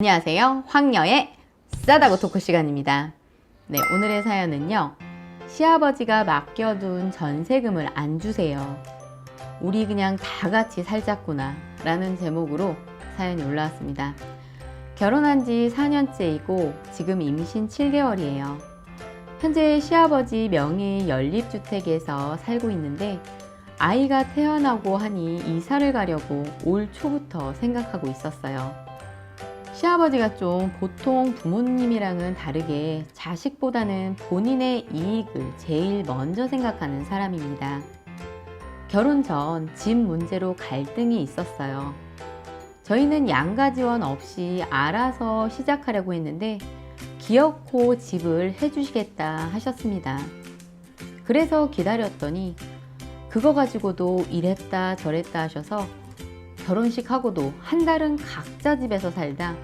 안녕하세요. 황녀의 싸다고 토크 시간입니다. 네, 오늘의 사연은요. 시아버지가 맡겨둔 전세금을 안 주세요. 우리 그냥 다 같이 살자꾸나 라는 제목으로 사연이 올라왔습니다. 결혼한 지 4년째이고 지금 임신 7개월이에요. 현재 시아버지 명의 연립주택에서 살고 있는데 아이가 태어나고 하니 이사를 가려고 올 초부터 생각하고 있었어요. 시아버지가 좀 보통 부모님이랑은 다르게 자식보다는 본인의 이익을 제일 먼저 생각하는 사람입니다. 결혼 전 집 문제로 갈등이 있었어요. 저희는 양가 지원 없이 알아서 시작하려고 했는데 기어코 집을 해주시겠다 하셨습니다. 그래서 기다렸더니 그거 가지고도 이랬다 저랬다 하셔서 결혼식 하고도 한 달은 각자 집에서 살다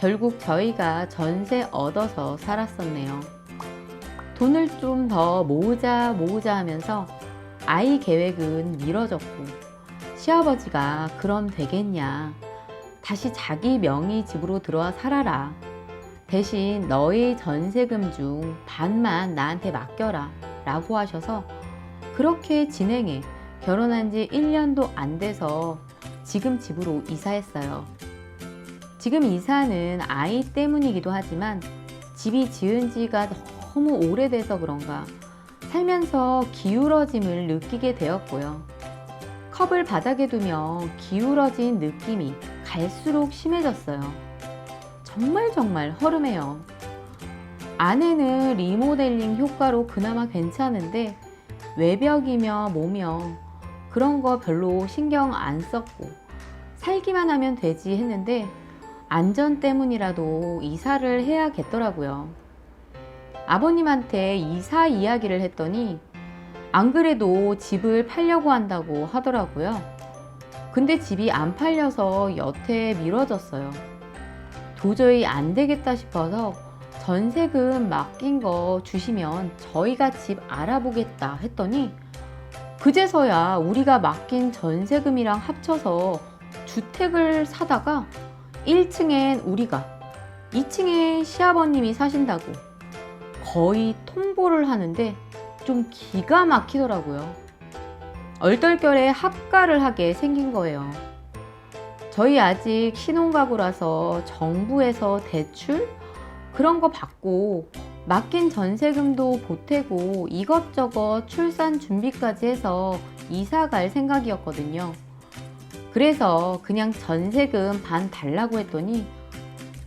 결국 저희가 전세 얻어서 살았었네요. 돈을 좀 더 모으자 모으자 하면서 아이 계획은 미뤄졌고 시아버지가 그럼 되겠냐. 다시 자기 명의 집으로 들어와 살아라. 대신 너의 전세금 중 반만 나한테 맡겨라. 라고 하셔서 그렇게 진행해 결혼한 지 1년도 안 돼서 지금 집으로 이사했어요. 지금 이사는 아이 때문이기도 하지만 집이 지은 지가 너무 오래돼서 그런가 살면서 기울어짐을 느끼게 되었고요. 컵을 바닥에 두면 기울어진 느낌이 갈수록 심해졌어요. 정말 정말 허름해요. 안에는 리모델링 효과로 그나마 괜찮은데 외벽이며 뭐며 그런 거 별로 신경 안 썼고 살기만 하면 되지 했는데 안전 때문이라도 이사를 해야겠더라고요. 아버님한테 이사 이야기를 했더니 안 그래도 집을 팔려고 한다고 하더라고요. 근데 집이 안 팔려서 여태 미뤄졌어요. 도저히 안 되겠다 싶어서 전세금 맡긴 거 주시면 저희가 집 알아보겠다 했더니 그제서야 우리가 맡긴 전세금이랑 합쳐서 주택을 사다가 1층엔 우리가 2층에 시아버님이 사신다고 거의 통보를 하는데 좀 기가 막히더라고요. 얼떨결에 합가를 하게 생긴 거예요. 저희 아직 신혼가구라서 정부에서 대출 그런 거 받고 맡긴 전세금도 보태고 이것저것 출산 준비까지 해서 이사 갈 생각이었거든요. 그래서 그냥 전세금 반 달라고 했더니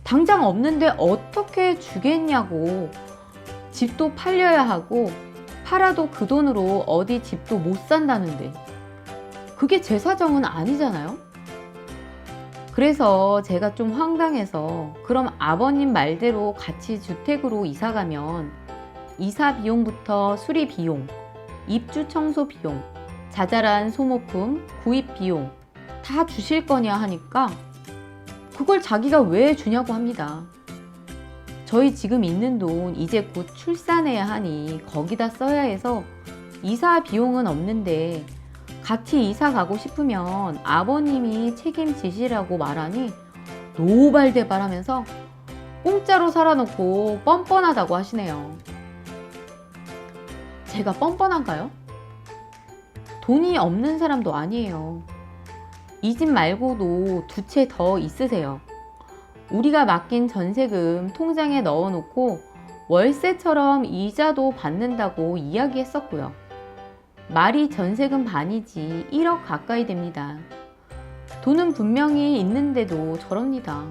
당장 없는데 어떻게 주겠냐고 집도 팔려야 하고 팔아도 그 돈으로 어디 집도 못 산다는데 그게 제 사정은 아니잖아요? 그래서 제가 좀 황당해서 그럼 아버님 말대로 같이 주택으로 이사 가면 이사 비용부터 수리 비용, 입주 청소 비용, 자잘한 소모품, 구입 비용 다 주실 거냐 하니까 그걸 자기가 왜 주냐고 합니다. 저희 지금 있는 돈 이제 곧 출산해야 하니 거기다 써야 해서 이사 비용은 없는데 같이 이사 가고 싶으면 아버님이 책임지시라고 말하니 노발대발 하면서 공짜로 살아놓고 뻔뻔하다고 하시네요. 제가 뻔뻔한가요? 돈이 없는 사람도 아니에요. 이 집 말고도 두 채 더 있으세요. 우리가 맡긴 전세금 통장에 넣어놓고 월세처럼 이자도 받는다고 이야기했었고요. 말이 전세금 반이지 1억 가까이 됩니다. 돈은 분명히 있는데도 저럽니다.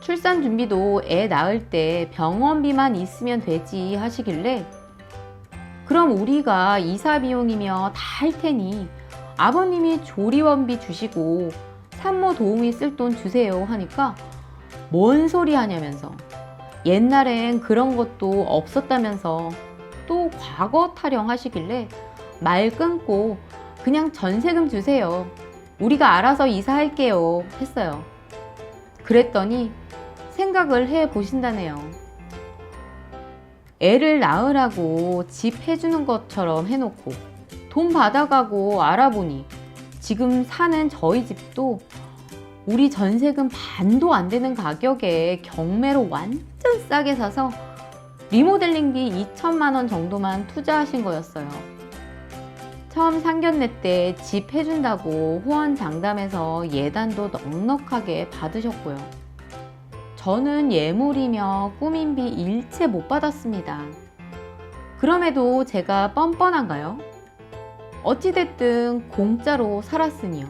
출산 준비도 애 낳을 때 병원비만 있으면 되지 하시길래 그럼 우리가 이사 비용이며 다 할 테니 아버님이 조리원비 주시고 산모 도우미 쓸 돈 주세요 하니까 뭔 소리 하냐면서 옛날엔 그런 것도 없었다면서 또 과거 타령하시길래 말 끊고 그냥 전세금 주세요. 우리가 알아서 이사할게요. 했어요. 그랬더니 생각을 해 보신다네요. 애를 낳으라고 집 해주는 것처럼 해놓고 돈 받아가고 알아보니 지금 사는 저희 집도 우리 전세금 반도 안 되는 가격에 경매로 완전 싸게 사서 리모델링비 2천만 원 정도만 투자하신 거였어요. 처음 상견례 때 집 해준다고 후원 장담해서 예단도 넉넉하게 받으셨고요. 저는 예물이며 꾸민비 일체 못 받았습니다. 그럼에도 제가 뻔뻔한가요? 어찌됐든 공짜로 살았으니요.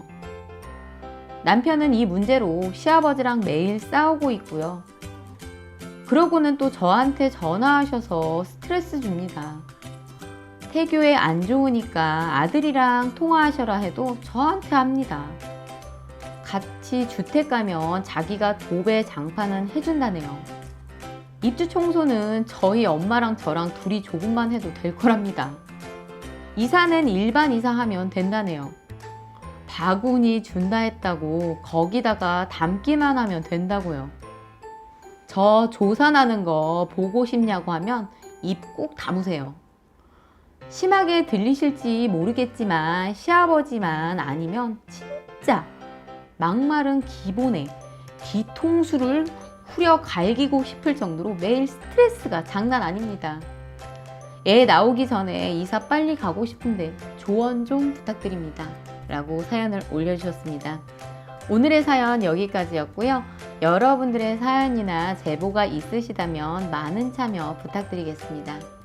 남편은 이 문제로 시아버지랑 매일 싸우고 있고요. 그러고는 또 저한테 전화하셔서 스트레스 줍니다. 태교에 안 좋으니까 아들이랑 통화하셔라 해도 저한테 합니다. 같이 주택 가면 자기가 도배 장판은 해준다네요. 입주 청소는 저희 엄마랑 저랑 둘이 조금만 해도 될 거랍니다. 이사는 일반 이사하면 된다네요. 바구니 준다 했다고 거기다가 담기만 하면 된다고요. 저 조산하는 거 보고 싶냐고 하면 입꼭 다무세요. 심하게 들리실지 모르겠지만 시아버지만 아니면 진짜 막말은 기본에 뒤통수를 후려 갈기고 싶을 정도로 매일 스트레스가 장난 아닙니다. 애 나오기 전에 이사 빨리 가고 싶은데 조언 좀 부탁드립니다. 라고 사연을 올려주셨습니다. 오늘의 사연 여기까지였고요. 여러분들의 사연이나 제보가 있으시다면 많은 참여 부탁드리겠습니다.